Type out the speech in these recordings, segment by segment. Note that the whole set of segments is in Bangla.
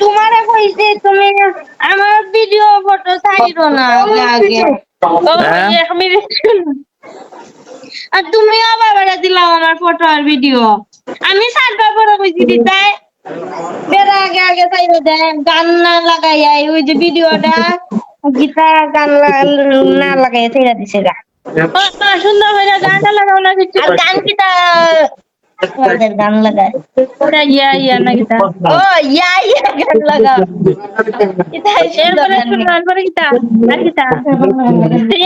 তোমার কইছে তুমি আমার ভিডিও ফটো চাইরো না ও হ্যাঁ? এক আর তুমি আবার বেড়া দিলাম আমার ফটো আর ভিডিও আমি সাতবার পরে কইছি দিতাই। বেড়া আগে আগে চাইরো দেন গান না লাগাইয়াই ওই যে ভিডিওটা গীতা গান না লাগাই চাইরা দিছে গা। ও, সুন্দর হয়ে গানটা লাগাও না কিছু। আর গান কিটা আমাদের গান লাগায় ওটা ইয়া ইয়া না কিটা ও ইয়া ইয়া গান লাগাও কিটা এরপরে শুনলাম পরে কিটা আর কিটা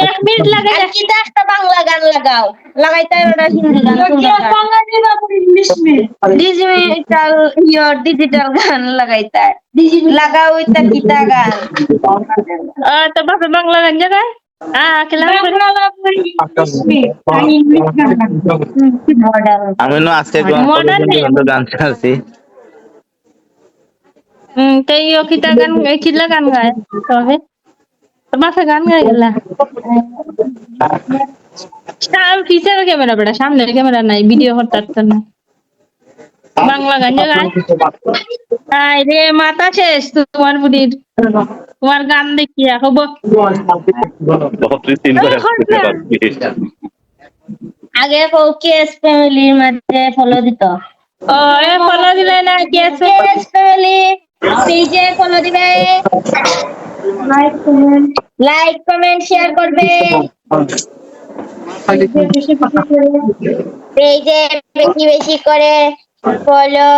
এক মিনিট লাগে আর কিটা একটা বাংলা গান লাগাও লাগাইতে ওটা হিন্দি গান বাংলা দিবা ইংলিশ মে ডিজিটাল ইয়োর ডিজিটাল গান লাগাইতে লাগাও ওইটা কিটা গান আ তো বাংলা গান জায়গায় আ কেলা বাংলা ইংলিশ মে ইংলিশ গান আমি না আজকে Modern name. গান শুনছি হুম তাই ও কিতা গান কিলা গান গায় তবে তোমার গান গায় গেলা পিছের ক্যামেরা বেটা সামনের ক্যামেরা নাই ভিডিও করতে পারতো না বাংলা গান যে গায় আয় রে মাথা শেষ তোমার বুড়ির তোমার গান দেখিয়া হব? আগে কও কেস ফ্যামিলির মাঝে ফলো দিত। ও এ ফলো দিলে না কেস কেস ফ্যামিলি পেজে ফলো দিবে। Like comment like comment share করবে। পেজে বেশি বেশি করে ফলো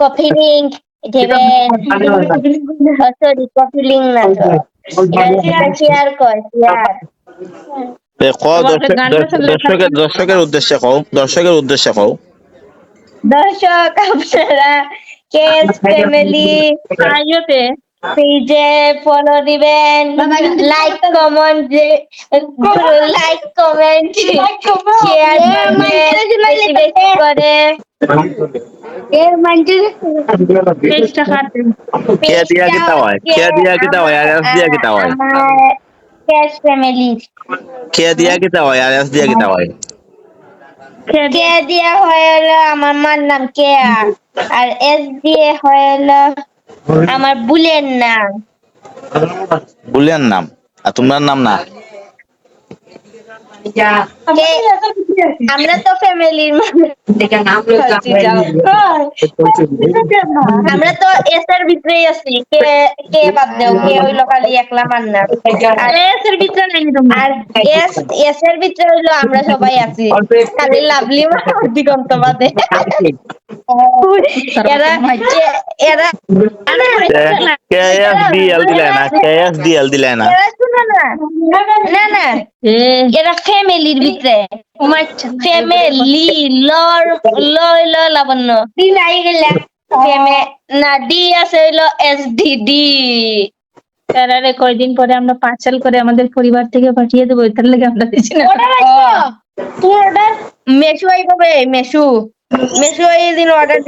কপি লিংক দর্শকের উদ্দেশ্যে কও দর্শকের উদ্দেশ্যে কও। দর্শক আপনারা কেস ফ্যামিলি আয়োতে পেজে ফলো দিবেন। Like comment like comment share করবেন। বেশি বেশি করে। কে দিয়া কিতা হয়। কে দিয়া কিতা হয় আর এস দিয়া কিতা হয়। ক্যাশ ফ্যামিলি কে দিয়া কিতা হয় আর এস দিয়া কিতা হয়। কে দিয়া হলো আমার মার নাম কেয়া আর এস দিয়ে হলো আমার বুলের নাম বুলিয়ান নাম। আর তোমার নাম না? আমরা তো ফ্যামিলির আমরা তো এস এর ভিতরেই আছি। কে কে বাদ দেও? কে হইল খালি একলা মান না। আর এস এর ভিতরে নাই আর এস এস এর ভিতরে হইল আমরা সবাই আছি। খালি লাভলি দিগন্ত বাদে। এরা এরা কে? এস ডি এল দিলে না কে এস ডি এল দিলে না। না না এরা ফ্যামিলির ভিতরে ফ্যামিলি লর ল লাবণ্য গেলা না ডি আছে হইল এস ডি ডি প্যারারে কয়দিন পরে আমরা পার্সেল করে আমাদের পরিবার থেকে পাঠিয়ে দেবো এটার লেগে আমরা দিচ্ছি না মেশু আইবে মেশু মেশু এই দিন অর্ডার